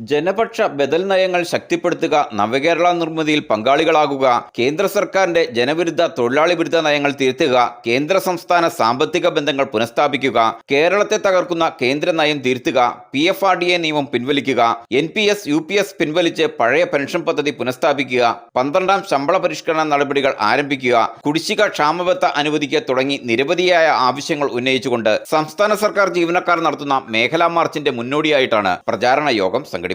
ജനപക്ഷ ബദൽ നയങ്ങൾ ശക്തിപ്പെടുത്തുക നവകേരള നിർമ്മിതിയിൽ പങ്കാളികളാകുക കേന്ദ്ര സർക്കാരിന്റെ ജനവിരുദ്ധ തൊഴിലാളി വിരുദ്ധ നയങ്ങൾ തിരുത്തുക കേന്ദ്ര സംസ്ഥാന സാമ്പത്തിക ബന്ധങ്ങൾ പുനഃസ്ഥാപിക്കുക കേരളത്തെ തകർക്കുന്ന കേന്ദ്ര നയം തിരുത്തുക P F R D A നിയമം പിൻവലിക്കുക N P S U P S പിൻവലിച്ച് പഴയ പെൻഷൻ പദ്ധതി പുനഃസ്ഥാപിക്കുക പന്ത്രണ്ടാം ശമ്പള പരിഷ്കരണ നടപടികൾ ആരംഭിക്കുക കുടിശ്ശിക ക്ഷാമബത്ത അനുവദിക്കുക തുടങ്ങി നിരവധിയായ ആവശ്യങ്ങൾ ഉന്നയിച്ചുകൊണ്ട് സംസ്ഥാന സർക്കാർ ജീവനക്കാർ നടത്തുന്ന മേഖലാ മാർച്ചിന്റെ മുന്നോടിയായിട്ടാണ് പ്രചാരണ യോഗം സംഘടിപ്പിച്ചത്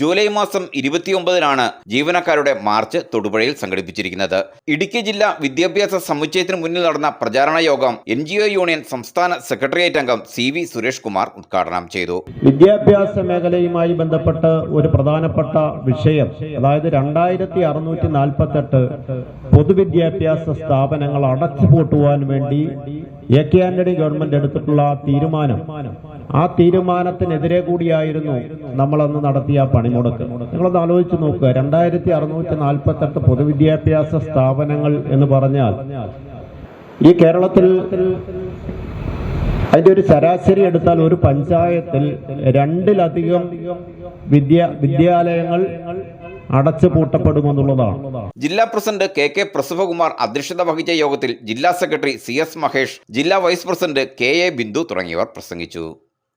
ജൂലൈ മാസം ഇരുപത്തിയൊമ്പതിനാണ് ജീവനക്കാരുടെ മാർച്ച് തൊടുപുഴയിൽ സംഘടിപ്പിച്ചിരിക്കുന്നത്. ഇടുക്കി ജില്ലാ വിദ്യാഭ്യാസ സമുച്ചയത്തിന് മുന്നിൽ നടന്ന പ്രചാരണ യോഗം എൻ യൂണിയൻ സംസ്ഥാന സെക്രട്ടേറിയറ്റ് അംഗം സി വി സുരേഷ് കുമാർ ഉദ്ഘാടനം ചെയ്തു. വിദ്യാഭ്യാസ മേഖലയുമായി ബന്ധപ്പെട്ട് ഒരു പ്രധാനപ്പെട്ട വിഷയം അതായത് രണ്ടായിരത്തി അറുന്നൂറ്റി നാൽപ്പത്തെട്ട് പൊതുവിദ്യാഭ്യാസ സ്ഥാപനങ്ങൾ അടച്ചുപൂട്ടുവാൻ വേണ്ടി എ കെ ആന്റണി ഗവൺമെന്റ് എടുത്തിട്ടുള്ള തീരുമാനം. ആ തീരുമാനത്തിനെതിരെ കൂടിയായിരുന്നു നമ്മളന്ന് നടത്തിയ പണിമുടക്ക്. നിങ്ങളൊന്ന് ആലോചിച്ച് നോക്കുക. രണ്ടായിരത്തി അറുന്നൂറ്റി നാൽപ്പത്തെട്ട് പൊതുവിദ്യാഭ്യാസ സ്ഥാപനങ്ങൾ എന്ന് പറഞ്ഞാൽ ഈ കേരളത്തിൽ അതിന്റെ ഒരു ശരാശരി എടുത്താൽ ഒരു പഞ്ചായത്തിൽ രണ്ടിലധികം വിദ്യ വിദ്യാലയങ്ങൾ അടച്ചു പൂട്ടപ്പെടുമെന്നുള്ളതാണ്. ജില്ലാ പ്രസിഡന്റ് കെ കെ പ്രസവകുമാർ അധ്യക്ഷത വഹിച്ച യോഗത്തിൽ ജില്ലാ സെക്രട്ടറി സി എസ് മഹേഷ് ജില്ലാ vice president K A Bindu തുടങ്ങിയവർ പ്രസംഗിച്ചു.